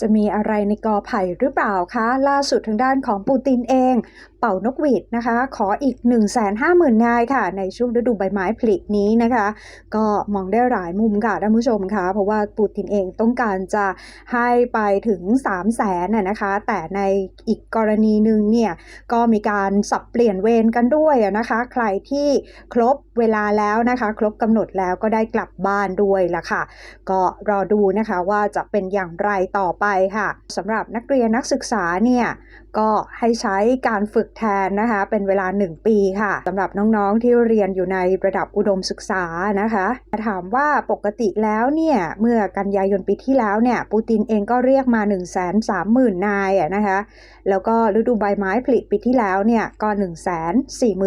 จะมีอะไรในกอไผ่หรือเปล่าคะ ล่าสุดทางด้านของปูตินเองเป่านกหวีดนะคะ ขออีก 150,000นายค่ะ ในช่วงฤดูใบไม้ผลินี้นะคะ ก็มองได้หลายมุมค่ะท่านผู้ชมคะเพราะว่าปูตินเองต้องการจะให้ไปถึง 3 0 0แสนน่ะนะคะ แต่ในอีกกรณีหนึ่งเนี่ย ก็มีการสับเปลี่ยนเวรกันด้วยนะคะ ใครที่ครบเวลาแล้วนะคะ ครบกำหนดแล้วก็ได้กลับบ้านด้วยละค่ะ ก็รอดูนะคะว่าจะเป็นอย่างไรต่อไปค่ะสำหรับนักเรียนนักศึกษาเนี่ยก็ให้ใช้การฝึกแทนนะคะเป็นเวลา 1 ปีค่ะสำหรับน้องๆที่เรียนอยู่ในระดับอุดมศึกษานะคะถามว่าปกติแล้วเนี่ยเมื่อกันยายนปีที่แล้วเนี่ยปูตินเองก็เรียกมา 1 3 0 0 0 0 นายนะคะแล้วก็ฤดูใบไม้ผลิปีที่แล้วเนี่ยก็ 1 4 7 0 0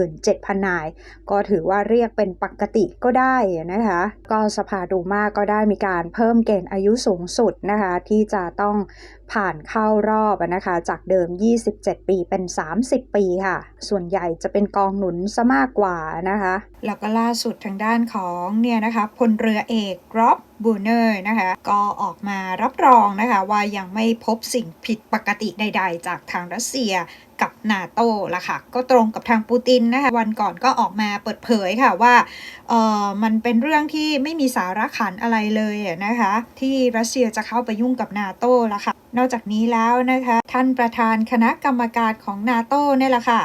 0 นาย ก็ถือว่าเรียกเป็นปกติก็ได้นะคะก็สภาดูมาก็ได้มีการเพิ่มเกณฑ์อายุสูงสุดนะคะที่จะต้อง ผ่านเข้ารอบนะคะ จากเดิม 27 ปีเป็น 30 ปีค่ะ ส่วนใหญ่จะเป็นกองหนุนซะมากกว่านะคะ แล้วก็ล่าสุดทางด้านของเนี่ยนะคะพลเรือเอกร็อบ บูเนอร์นะคะก็ออกมารับรองนะคะว่ายังไม่พบสิ่งผิดปกติใด ๆ จากทางรัสเซียกับนาโต้ละค่ะ ก็ตรงกับทางปูตินนะคะวันก่อนก็ออกมาเปิดเผยค่ะว่าเออมันเป็นเรื่องที่ไม่มีสาระขันอะไรเลยนะคะ ที่รัสเซียจะเข้าไปยุ่งกับนาโต้ละค่ะ นอกจากนี้แล้วนะคะ ท่านประธานคณะกรรมการของนาโต้เนี่ยแหละค่ะ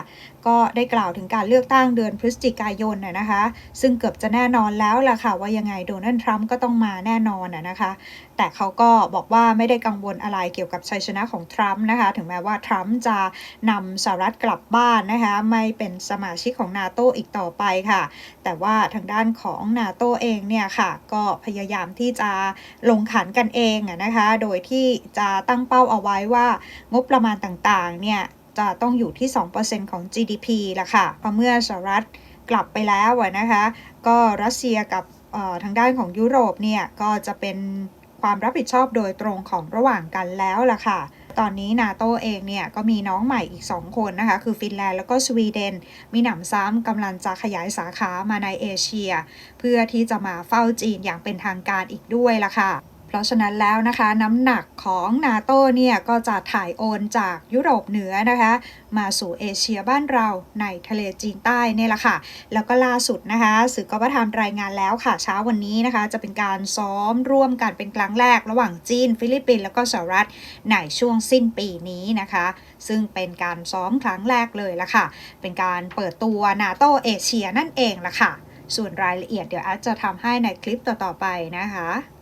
ก็ได้กล่าวถึงการเลือกตั้งเดือนพฤศจิกายนนะคะ ซึ่งเกือบจะแน่นอนแล้วล่ะค่ะ ว่ายังไงโดนัลด์ทรัมป์ก็ต้องมาแน่นอนนะคะ แต่เขาก็บอกว่าไม่ได้กังวลอะไรเกี่ยวกับชัยชนะของทรัมป์นะคะ ถึงแม้ว่าทรัมป์จะนำสหรัฐกลับบ้านนะคะ ไม่เป็นสมาชิกของนาโตอีกต่อไปค่ะ แต่ว่าทางด้านของนาโตเองเนี่ยค่ะ ก็พยายามที่จะลงขันกันเองนะคะ โดยที่จะตั้งเป้าเอาไว้ว่างบประมาณต่างๆเนี่ย จะต้องอยู่ที่ 2%ของ GDP ละค่ะพอเมื่อสหรัฐกลับไปแล้วนะคะ ก็รัสเซียกับทางด้านของยุโรปเนี่ย ก็จะเป็นความรับผิดชอบโดยตรงของระหว่างกันแล้วล่ะค่ะ ตอนนี้นาโตเองเนี่ยก็มีน้องใหม่อีก 2 คนนะคะ คือฟินแลนด์แล้วก็สวีเดน มีหนำซ้ำกำลังจะขยายสาขามาในเอเชีย เพื่อที่จะมาเฝ้าจีนอย่างเป็นทางการอีกด้วยล่ะค่ะ เพราะฉะนั้นแล้วนะคะน้ำหนักของนาโตเนี่ยก็จะถ่ายโอนจากยุโรปเหนือนะคะ มาสู่เอเชียบ้านเราในทะเลจีนใต้เนี่ยแหละค่ะ แล้วก็ล่าสุดนะคะสื่อก็มาทำรายงานแล้วค่ะเช้าวันนี้นะคะ จะเป็นการซ้อมร่วมกันเป็นครั้งแรกระหว่างจีน ฟิลิปปินส์แล้วก็สหรัฐในช่วงสิ้นปีนี้นะคะ ซึ่งเป็นการซ้อมครั้งแรกเลยละค่ะ เป็นการเปิดตัวนาโตเอเชียนั่นเองละค่ะ ส่วนรายละเอียดเดี๋ยวอาจจะทำให้ในคลิปต่อๆไปนะคะ